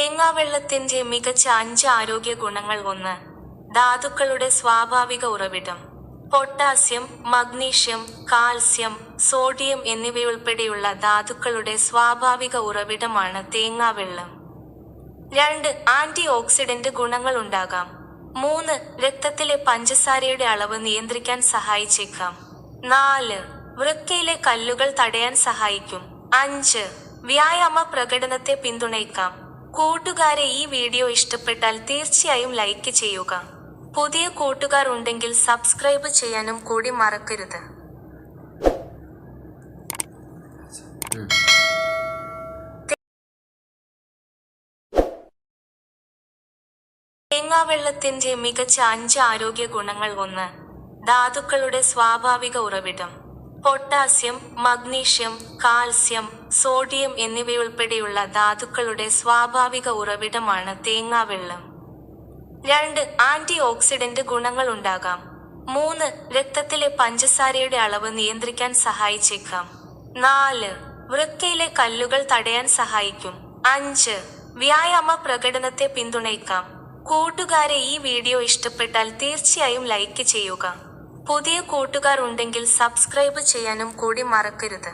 തേങ്ങാവെള്ളത്തിന്റെ മികച്ച അഞ്ച് ആരോഗ്യ ഗുണങ്ങൾ ഒന്ന് ധാതുക്കളുടെ സ്വാഭാവിക ഉറവിടം പൊട്ടാസ്യം മഗ്നീഷ്യം കാൽസ്യം സോഡിയം എന്നിവയുൾപ്പെടെയുള്ള ധാതുക്കളുടെ സ്വാഭാവിക ഉറവിടമാണ് തേങ്ങാവെള്ളം. രണ്ട് ആന്റി ഓക്സിഡന്റ് ഗുണങ്ങൾ ഉണ്ടാകാം. മൂന്ന് രക്തത്തിലെ പഞ്ചസാരയുടെ അളവ് നിയന്ത്രിക്കാൻ സഹായിച്ചേക്കാം. നാല് വൃക്കയിലെ കല്ലുകൾ തടയാൻ സഹായിക്കും. അഞ്ച് വ്യായാമ പ്രകടനത്തെ പിന്തുണയ്ക്കാം. കൂട്ടുകാരെ ഈ വീഡിയോ ഇഷ്ടപ്പെട്ടാൽ തീർച്ചയായും ലൈക്ക് ചെയ്യുക. പുതിയ കൂട്ടുകാർ ഉണ്ടെങ്കിൽ സബ്സ്ക്രൈബ് ചെയ്യാനും കൂടി മറക്കരുത്. തേങ്ങാവെള്ളത്തിന്റെ മികച്ച അഞ്ച് ആരോഗ്യ ഗുണങ്ങൾ ഒന്ന് ധാതുക്കളുടെ സ്വാഭാവിക ഉറവിടം. പൊട്ടാസ്യം മഗ്നീഷ്യം കാൽസ്യം സോഡിയം എന്നിവയുൾപ്പെടെയുള്ള ധാതുക്കളുടെ സ്വാഭാവിക ഉറവിടമാണ് തേങ്ങാവെള്ളം. രണ്ട് ആന്റി ഓക്സിഡന്റ് ഗുണങ്ങൾ ഉണ്ടാകാം. മൂന്ന് രക്തത്തിലെ പഞ്ചസാരയുടെ അളവ് നിയന്ത്രിക്കാൻ സഹായിച്ചേക്കാം. നാല് വൃക്കയിലെ കല്ലുകൾ തടയാൻ സഹായിക്കും. അഞ്ച് വ്യായാമ പ്രകടനത്തെ പിന്തുണയ്ക്കാം. കൂട്ടുകാരെ ഈ വീഡിയോ ഇഷ്ടപ്പെട്ടാൽ തീർച്ചയായും ലൈക്ക് ചെയ്യുക. പുതിയ കൂട്ടുകാർ ഉണ്ടെങ്കിൽ സബ്സ്ക്രൈബ് ചെയ്യാനും കൂടി മറക്കരുത്.